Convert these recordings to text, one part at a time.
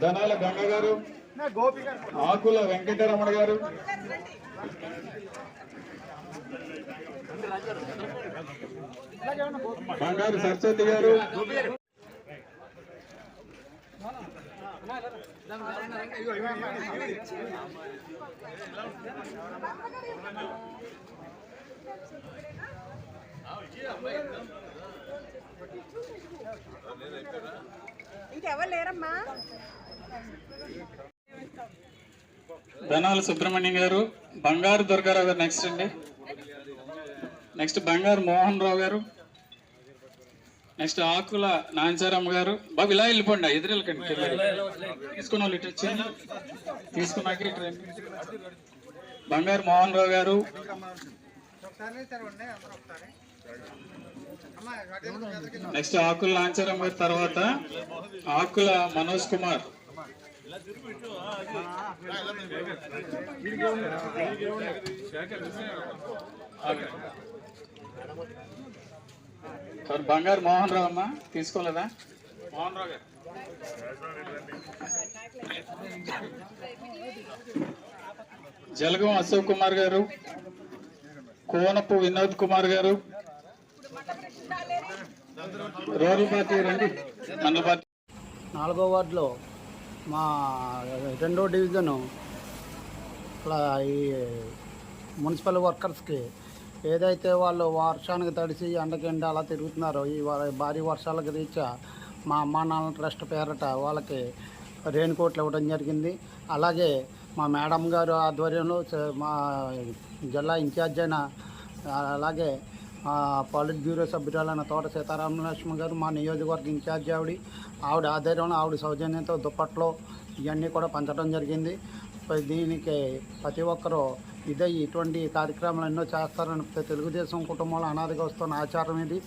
ధనాల గంగ గారు ఆకుల వెంకటరమణ గారు. బంగారు సరస్వతి గారు. ఇంకెవరు లేరమ్మా? ధనాల సుబ్రహ్మణ్యం గారు బంగారు దుర్గారావు గారు నెక్స్ట్ అండి. నెక్స్ట్ బంగారు మోహన్ రావు గారు. నెక్స్ట్ ఆకుల నాంచారమ్మ గారు. బాబు ఇలా వెళ్ళిపోండి ఎదురు వెళ్ళకండి తీసుకున్న వాళ్ళు ఇటు వచ్చేయండి. తీసుకున్నాక ఇటు బంగారు మోహన్ రావు గారు. నెక్స్ట్ ఆకుల నాంచారమ్మ గారి తర్వాత ఆకుల మనోజ్ కుమార్. మరి బంగారు మోహన్ రావు అమ్మా తీసుకోలేదా? మోహన్ రావు గారు జలగం అశోక్ కుమార్ గారు కోనపు వినోద్ కుమార్ గారు రూరల్ పార్టీ రండి మండల పార్టీ. నాలుగో వార్డులో మా రెండో డివిజను ఇట్లా ఈ మున్సిపల్ వర్కర్స్కి ఏదైతే వాళ్ళు వర్షానికి తడిసి ఎండకెండ అలా తిరుగుతున్నారో ఈ భారీ వర్షాలకు రీత్యా మా అమ్మా నాన్న ట్రస్ట్ పేరట వాళ్ళకి రెయిన్ కోట్లు ఇవ్వడం జరిగింది. అలాగే మా మేడం గారు ఆధ్వర్యంలో మా జిల్లా ఇన్ఛార్జ్ అయిన అలాగే పాలిట్ బ్యూరో సభ్యురాలైన తోట సీతారామలక్ష్మి గారు మా నియోజకవర్గ ఇన్ఛార్జ్ ఆవిడ ఆవిడ ఆధ్వర్యంలో ఆవిడ సౌజన్యంతో దుప్పట్లో ఇవన్నీ కూడా పంచడం జరిగింది. దీనికి ప్రతి ఒక్కరూ ఇదే ఇటువంటి కార్యక్రమాలు ఎన్నో చేస్తారని తెలుగుదేశం కుటుంబంలో అనాదిగా వస్తున్న ఆచారం ఇది.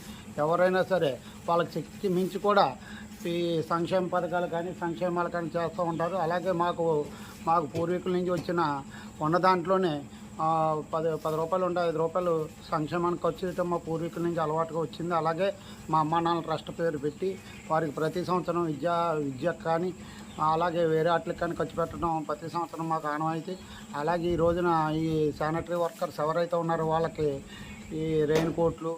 ఎవరైనా సరే వాళ్ళకి శక్తి మించి కూడా ఈ సంక్షేమ పథకాలు కానీ సంక్షేమాలు కానీ చేస్తూ ఉంటారు. అలాగే మాకు మాకు పూర్వీకుల నుంచి వచ్చిన ఉన్న దాంట్లోనే పది పది రూపాయలు ఉంటే ఐదు రూపాయలు సంక్షేమానికి ఖర్చు మా పూర్వీకుల నుంచి అలవాటుగా వచ్చింది. అలాగే మా అమ్మా నాన్న ట్రస్ట్ పేరు పెట్టి వారికి ప్రతి సంవత్సరం విద్యా విద్యకు కానీ అలాగే వేరే వాటికి కానీ ఖర్చు పెట్టడం ప్రతి సంవత్సరం మాకు ఆనవాయితీ. అలాగే ఈ రోజున ఈ శానిటరీ వర్కర్స్ ఎవరైతే ఉన్నారో వాళ్ళకి ఈ రెయిన్ కోట్లు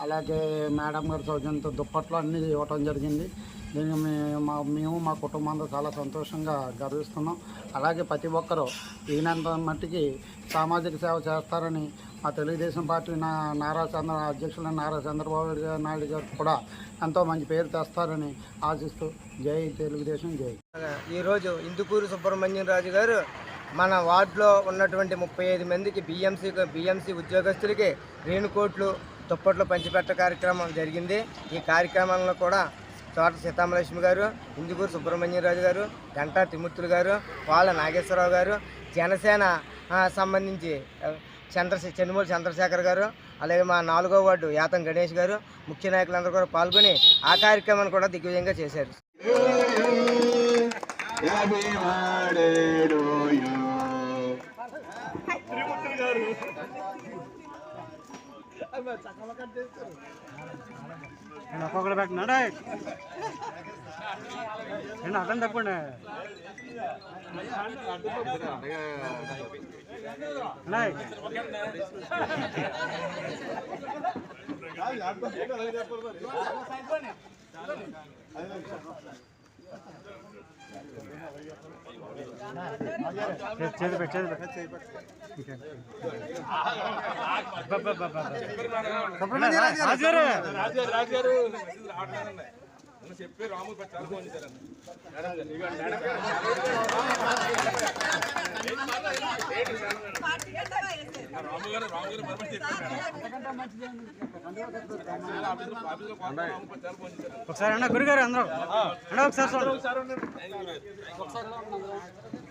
అలాగే మేడం గారి సౌజన్యంతో దుప్పట్లు అన్నీ ఇవ్వటం జరిగింది. దీనికి మా మేము మా కుటుంబంతో చాలా సంతోషంగా గర్విస్తున్నాం. అలాగే ప్రతి ఒక్కరూ ఈయనంత మట్టికి సామాజిక సేవ చేస్తారని మా తెలుగుదేశం పార్టీ నా నారా చంద్ర అధ్యక్షులైన నారా చంద్రబాబు నాయుడు గారు- కూడా ఎంతో మంచి పేరు తెస్తారని ఆశిస్తూ జై తెలుగుదేశం జై. ఈరోజు ఇందుకూరు సుబ్రహ్మణ్యం రాజు గారు మన వార్డులో ఉన్నటువంటి ముప్పై ఐదు మందికి బిఎంసీ బిఎంసీ ఉద్యోగస్తులకి రేణుకోట్లు దుప్పట్లు పంచిపెట్ట కార్యక్రమం జరిగింది. ఈ కార్యక్రమంలో కూడా తోట సీతామలక్ష్మి గారు ఇందుకూరు సుబ్రహ్మణ్యం రాజు గారు గంటా తిమూర్తులు గారు వాళ్ళ నాగేశ్వరరావు గారు జనసేన సంబంధించి చంద్రశే చెన్నుమూరి చంద్రశేఖర్ గారు అలాగే మా నాలుగో వార్డు యాతం గణేష్ గారు ముఖ్య నాయకులందరూ కూడా పాల్గొని ఆ కార్యక్రమాన్ని కూడా దిగ్విజయంగా చేశారు. నేను ఒక్కొక్కరు పెట్టినాడా నేను అర్థం తప్పండి చేతి పెట్టు చేతి పెట్టు రాజుగారు ఒకసారి అన్న గురుగారు అందరూ. అన్న ఒకసారి.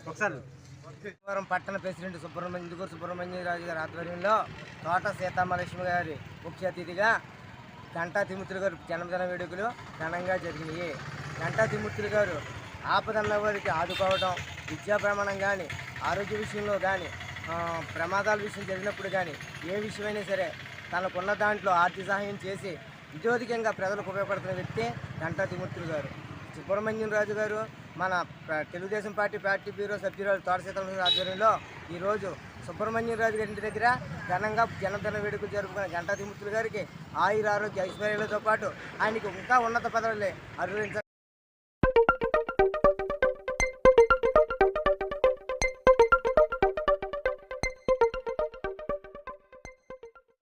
ఒకసారి. శుక్రవారం పట్టణ ప్రెసిడెంట్ సుబ్రహ్మణ్య సుబ్రహ్మణ్య రాజు గారి ఆధ్వర్యంలో తోట సీతమ్మలక్ష్మి గారి ముఖ్య అతిథిగా గంటా తిమ్మతులు గారు జన్మదిన వేడుకలు ఘనంగా జరిగినాయి. గంటా తిమ్మతులు గారు ఆపదన్న వారికి ఆదుకోవడం విద్యా ప్రమాణం కానీ ఆరోగ్య విషయంలో కానీ ప్రమాదాల విషయం జరిగినప్పుడు కానీ ఏ విషయమైనా సరే తనకున్న దాంట్లో ఆర్థిక సహాయం చేసి విద్యోధికంగా ప్రజలకు ఉపయోగపడుతున్న వ్యక్తి గంటా తిమూర్తులు గారు. సుబ్రహ్మణ్యం రాజు గారు మన తెలుగుదేశం పార్టీ పార్టీ బ్యూరో సభ్యురాలు తోట సీతారామ ఆధ్వర్యంలో ఈరోజు సుబ్రహ్మణ్యం రాజు గారి ఇంటి దగ్గర ఘనంగా జనదిన వేడుకలు జరుపుకున్న గంటా తిమూర్తులు గారికి ఆయుర ఆరోగ్య ఐశ్వర్యాలతో పాటు ఆయనకు ఇంకా ఉన్నత పదవులు అరువించ